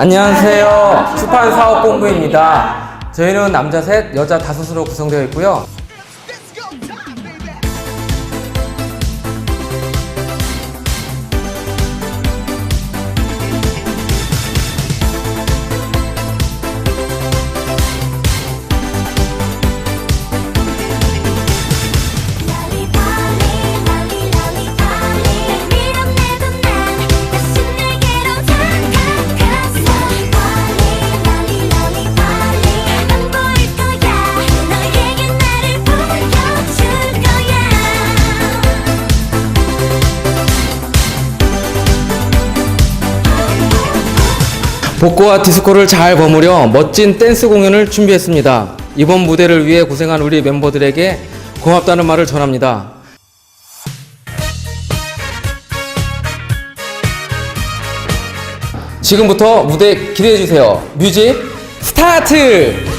안녕하세요. 수판 사업 본부입니다. 저희는 남자 셋, 여자 다섯으로 구성되어 있고요. 복고와 디스코를 잘 버무려 멋진 댄스 공연을 준비했습니다. 이번 무대를 위해 고생한 우리 멤버들에게 고맙다는 말을 전합니다. 지금부터 무대 기대해 주세요. 뮤직 스타트!